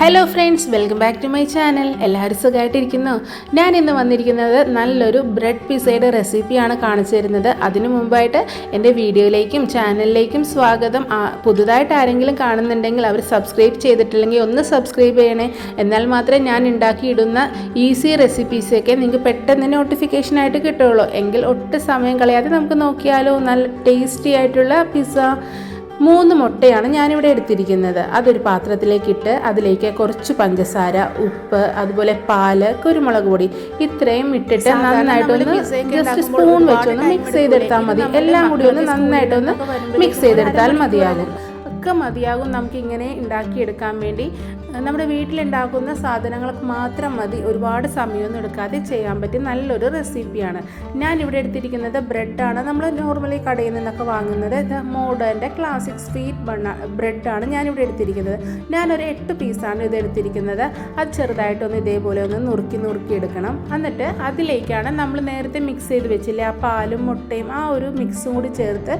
Hello friends welcome back to my channel എല്ലാവരും സുഖമായിട്ടിരിക്കുന്നു ഞാൻ ഇന്ന് വന്നിരിക്കുന്നത് നല്ലൊരു ബ്രെഡ് പിസയുടെ റെസിപ്പിയാണ് കാണിച്ചു തരുന്നത് അതിനു മുമ്പായിട്ട് എന്റെ വീഡിയോയിലേക്കും ചാനലിലേക്കും സ്വാഗതം. പുതുതായിട്ട് ആരെങ്കിലും കാണുന്നുണ്ടെങ്കിൽ അവർ സബ്സ്ക്രൈബ് ചെയ്തിട്ടില്ലെങ്കിൽ ഒന്ന് സബ്സ്ക്രൈബ് ചെയ്യണേ. എന്നാൽ മാത്രമേ ഞാൻ ഉണ്ടാക്കിയിടുന്ന ഈസി റെസിപ്പീസൊക്കെ നിങ്ങൾക്ക് പെട്ടെന്ന് നോട്ടിഫിക്കേഷനായിട്ട് കിട്ടുള്ളൂ എങ്കിൽ ഒട്ടും സമയം കളയാതെ നമുക്ക് നോക്കിയാലോ. നല്ല ടേസ്റ്റി ആയിട്ടുള്ള പിസ്സ മൂന്ന് മുട്ടയാണ് ഞാനിവിടെ എടുത്തിരിക്കുന്നത്. അതൊരു പാത്രത്തിലേക്കിട്ട് അതിലേക്ക് കുറച്ച് പഞ്ചസാര ഉപ്പ് അതുപോലെ പാൽ കുരുമുളക് പൊടി ഇത്രയും ഇട്ടിട്ട് നന്നായിട്ടൊന്ന് ജസ്റ്റ് സ്പൂൺ വെച്ചൊന്ന് മിക്സ് ചെയ്തെടുത്താൽ മതി. എല്ലാം കൂടി ഒന്ന് നന്നായിട്ടൊന്ന് മിക്സ് ചെയ്തെടുത്താൽ മതിയാകും. ഒക്കെ മതിയാകും. നമുക്ക് ഇങ്ങനെ ഉണ്ടാക്കിയെടുക്കാൻ വേണ്ടി നമ്മുടെ വീട്ടിലുണ്ടാക്കുന്ന സാധനങ്ങൾക്ക് മാത്രം മതി. ഒരുപാട് സമയമൊന്നും എടുക്കാതെ ചെയ്യാൻ പറ്റിയ നല്ലൊരു റെസിപ്പിയാണ്. ഞാൻ ഇവിടെ എടുത്തിരിക്കുന്നത് ബ്രെഡാണ്. നമ്മൾ നോർമലി കടയിൽ നിന്നൊക്കെ വാങ്ങുന്നത് മോഡേന്റെ ക്ലാസിക് സ്വീറ്റ് ബണ്ണ ബ്രെഡാണ് ഞാനിവിടെ എടുത്തിരിക്കുന്നത്. ഞാനൊരു എട്ട് പീസാണ് ഇത് എടുത്തിരിക്കുന്നത്. അത് ചെറുതായിട്ടൊന്ന് ഇതേപോലെ ഒന്ന് നുറുക്കി നുറുക്കി എടുക്കണം. എന്നിട്ട് അതിലേക്കാണ് നമ്മൾ നേരത്തെ മിക്സ് ചെയ്ത് വെച്ചില്ലേ ആ പാലും മുട്ടയും ആ ഒരു മിക്സും കൂടി ചേർത്ത്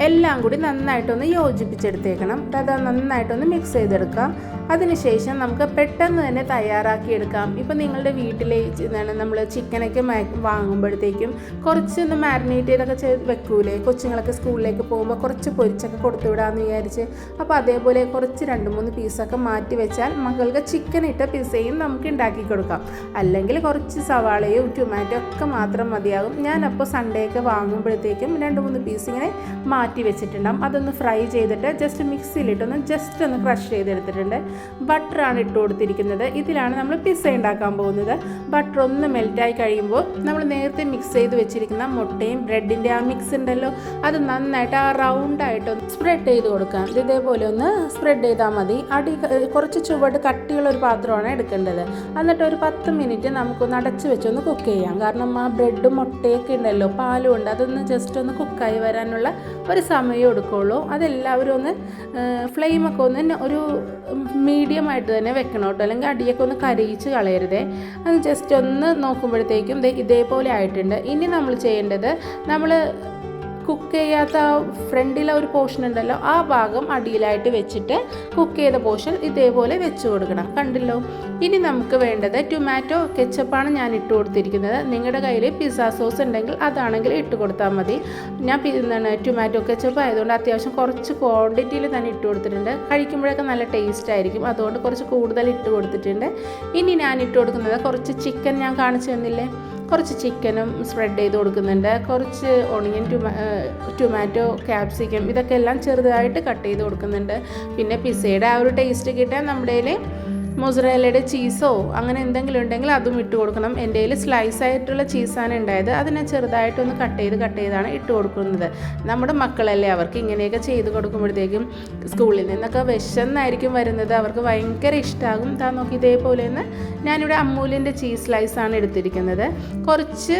എല്ലാം കൂടി നന്നായിട്ടൊന്ന് യോജിപ്പിച്ചെടുത്തേക്കണം. അത് നന്നായിട്ടൊന്ന് മിക്സ് ചെയ്തെടുക്കാം. അതിനുശേഷം നമുക്ക് പെട്ടെന്ന് തന്നെ തയ്യാറാക്കിയെടുക്കാം. ഇപ്പം നിങ്ങളുടെ വീട്ടിലെ എന്താണ് നമ്മൾ ചിക്കനൊക്കെ വാങ്ങുമ്പോഴത്തേക്കും കുറച്ചൊന്ന് മാരിനേറ്റ് ചെയ്തൊക്കെ ചെയ്ത് വെക്കൂലേ? കൊച്ചുങ്ങളൊക്കെ സ്കൂളിലേക്ക് പോകുമ്പോൾ കുറച്ച് പൊരിച്ചൊക്കെ കൊടുത്തു വിടാമെന്ന് വിചാരിച്ച്. അപ്പോൾ അതേപോലെ കുറച്ച് രണ്ട് മൂന്ന് പീസൊക്കെ മാറ്റി വെച്ചാൽ മകൾക്ക് ചിക്കൻ ഇട്ട പിസയും നമുക്ക് ഉണ്ടാക്കി കൊടുക്കാം. അല്ലെങ്കിൽ കുറച്ച് സവാളയും ടൊമാറ്റോ ഒക്കെ മാത്രം മതിയാകും. ഞാനപ്പോൾ സൺഡേ ഒക്കെ വാങ്ങുമ്പോഴത്തേക്കും രണ്ട് മൂന്ന് പീസ് ഇങ്ങനെ മാറ്റി വെച്ചിട്ടുണ്ടാകും അതൊന്ന് ഫ്രൈ ചെയ്തിട്ട് ജസ്റ്റ് മിക്സിയിലിട്ടൊന്ന് ജസ്റ്റ് ഒന്ന് ക്രഷ് ചെയ്തെടുത്തിട്ടുണ്ട്. ബട്ടറാണ് ഇട്ട് കൊടുത്തിരിക്കുന്നത്. ഇതിലാണ് നമ്മൾ പിസ്സ ഉണ്ടാക്കാൻ പോകുന്നത്. ബട്ടർ ഒന്ന് മെൽറ്റായി കഴിയുമ്പോൾ നമ്മൾ നേരത്തെ മിക്സ് ചെയ്ത് വെച്ചിരിക്കുന്ന മുട്ടയും ബ്രെഡിന്റെ ആ മിക്സ് ഉണ്ടല്ലോ അത് നന്നായിട്ട് ആ റൗണ്ടായിട്ടൊന്ന് സ്പ്രെഡ് ചെയ്ത് കൊടുക്കാം. ഇതേപോലെ ഒന്ന് സ്പ്രെഡ് ചെയ്താൽ മതി. അടി കുറച്ച് ചുവട് കട്ടിയുള്ള ഒരു പാത്രമാണ് എടുക്കേണ്ടത്. എന്നിട്ട് ഒരു പത്ത് മിനിറ്റ് നമുക്കൊന്ന് അടച്ച് വെച്ചൊന്ന് കുക്ക് ചെയ്യാം. കാരണം ആ ബ്രെഡും മുട്ടയൊക്കെ ഉണ്ടല്ലോ പാലും ഉണ്ട്. അതൊന്ന് ജസ്റ്റ് ഒന്ന് കുക്കായി വരാനുള്ള ഒരു സമയം എടുക്കുള്ളൂ. അതെല്ലാവരും ഒന്ന് ഫ്ലെയിമൊക്കെ ഒന്ന് ഒരു മീഡിയമായിട്ട് തന്നെ വെക്കണം കേട്ടോ. അല്ലെങ്കിൽ അടിയൊക്കെ ഒന്ന് കരയിച്ച് കളയരുതേ. അത് ജസ്റ്റ് ഒന്ന് നോക്കുമ്പോഴത്തേക്കും ഇതേപോലെ ആയിട്ടുണ്ട്. ഇനി നമ്മൾ ചെയ്യേണ്ടത് നമ്മൾ കുക്ക് ചെയ്യാത്ത ഫ്രണ്ടിലെ ഒരു പോർഷൻ ഉണ്ടല്ലോ ആ ഭാഗം അടിയിലായിട്ട് വെച്ചിട്ട് കുക്ക് ചെയ്ത പോർഷൻ ഇതേപോലെ വെച്ച് കൊടുക്കണം. കണ്ടല്ലോ? ഇനി നമുക്ക് വേണ്ടത് ടൊമാറ്റോ കെച്ചപ്പാണ് ഞാൻ ഇട്ട് കൊടുത്തിരിക്കുന്നത്. നിങ്ങളുടെ കയ്യിൽ പിസ്സ സോസ് ഉണ്ടെങ്കിൽ അതാണെങ്കിൽ ഇട്ട് കൊടുത്താൽ മതി. ഞാൻ എന്താണ് ടൊമാറ്റോ കെച്ചപ്പ് ആയതുകൊണ്ട് അത്യാവശ്യം കുറച്ച് ക്വാണ്ടിറ്റിയിൽ തന്നെ ഇട്ട് കൊടുത്തിട്ടുണ്ട്. കഴിക്കുമ്പോഴൊക്കെ നല്ല ടേസ്റ്റ് ആയിരിക്കും. അതുകൊണ്ട് കുറച്ച് കൂടുതൽ ഇട്ട് കൊടുത്തിട്ടുണ്ട്. ഇനി ഞാൻ ഇട്ട് കൊടുക്കുന്നത് കുറച്ച് ചിക്കൻ ഞാൻ കാണിച്ചു തന്നില്ലേ? കുറച്ച് ചിക്കനും സ്പ്രെഡ് ചെയ്ത് കൊടുക്കുന്നുണ്ട്. കുറച്ച് ഒണിയൻ ടുമാ ടൊമാറ്റോ ക്യാപ്സിക്കം ഇതൊക്കെ എല്ലാം ചെറുതായിട്ട് കട്ട് ചെയ്ത് കൊടുക്കുന്നുണ്ട്. പിന്നെ പിസയുടെ ആ ഒരു ടേസ്റ്റ് കിട്ടാൻ നമ്മുടെ മൊസറേലയുടെ ചീസോ അങ്ങനെ എന്തെങ്കിലും ഉണ്ടെങ്കിൽ അതും ഇട്ട് കൊടുക്കണം. എന്റെ കയ്യിൽ സ്ലൈസ് ആയിട്ടുള്ള ചീസാണ് ഉണ്ടായത്. അതിനെ ചെറുതായിട്ടൊന്ന് കട്ട് ചെയ്ത് കട്ട് ചെയ്താണ് ഇട്ട് കൊടുക്കുന്നത്. നമ്മുടെ മക്കളല്ലേ അവർക്ക് ഇങ്ങനെയൊക്കെ ചെയ്ത് കൊടുക്കുമ്പോഴത്തേക്കും സ്കൂളിൽ നിന്നൊക്കെ വിശന്നായിരിക്കും വരുന്നത്. അവർക്ക് ഭയങ്കര ഇഷ്ടമാകും താ നോക്കി ഇതേപോലെ തന്നെ ഞാനിവിടെ അമ്മൂലിന്റെ ചീസ് സ്ലൈസാണ് എടുത്തിരിക്കുന്നത്. കുറച്ച്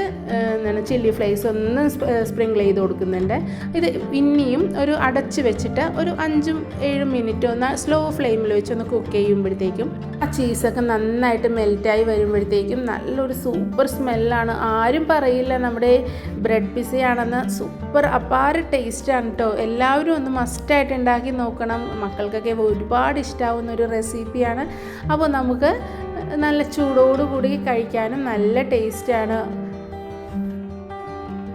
എന്താണ് ചില്ലി ഫ്ലേസ് ഒന്ന് സ്പ്രിങ്കിൾ ചെയ്ത് കൊടുക്കുന്നുണ്ട്. ഇത് പിന്നെയും ഒരു അടച്ച് വെച്ചിട്ട് ഒരു അഞ്ചും ഏഴും മിനിറ്റ് ഒന്ന് സ്ലോ ഫ്ലെയിമിൽ വെച്ച് ഒന്ന് കുക്ക് ചെയ്യുമ്പോഴത്തേക്കും ആ ചീസൊക്കെ നന്നായിട്ട് മെൽറ്റായി വരുമ്പോഴത്തേക്കും നല്ലൊരു സൂപ്പർ സ്മെല്ലാണ് ആരും പറയില്ല നമ്മുടെ ബ്രെഡ് പിസയാണെന്ന് സൂപ്പർ അപാര ടേസ്റ്റാണ് കേട്ടോ എല്ലാവരും ഒന്ന് മസ്റ്റായിട്ട് ഉണ്ടാക്കി നോക്കണം. മക്കൾക്കൊക്കെ ഒരുപാട് ഇഷ്ടമാവുന്ന ഒരു റെസിപ്പിയാണ് അപ്പോൾ നമുക്ക് നല്ല ചൂടോടുകൂടി കഴിക്കാനും നല്ല ടേസ്റ്റാണ്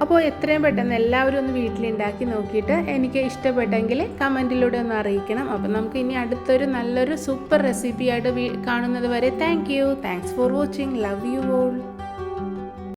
അപ്പോൾ എത്രയും പെട്ടെന്ന് എല്ലാവരും ഒന്ന് വീട്ടിലുണ്ടാക്കി നോക്കിയിട്ട് എനിക്ക് ഇഷ്ടപ്പെട്ടെങ്കിൽ കമന്റിലൂടെ ഒന്ന് അറിയിക്കണം. അപ്പോൾ നമുക്ക് ഇനി അടുത്തൊരു നല്ലൊരു സൂപ്പർ റെസിപ്പിയായിട്ട് കാണുന്നത് വരെ thank you. Thanks for watching. Love you all.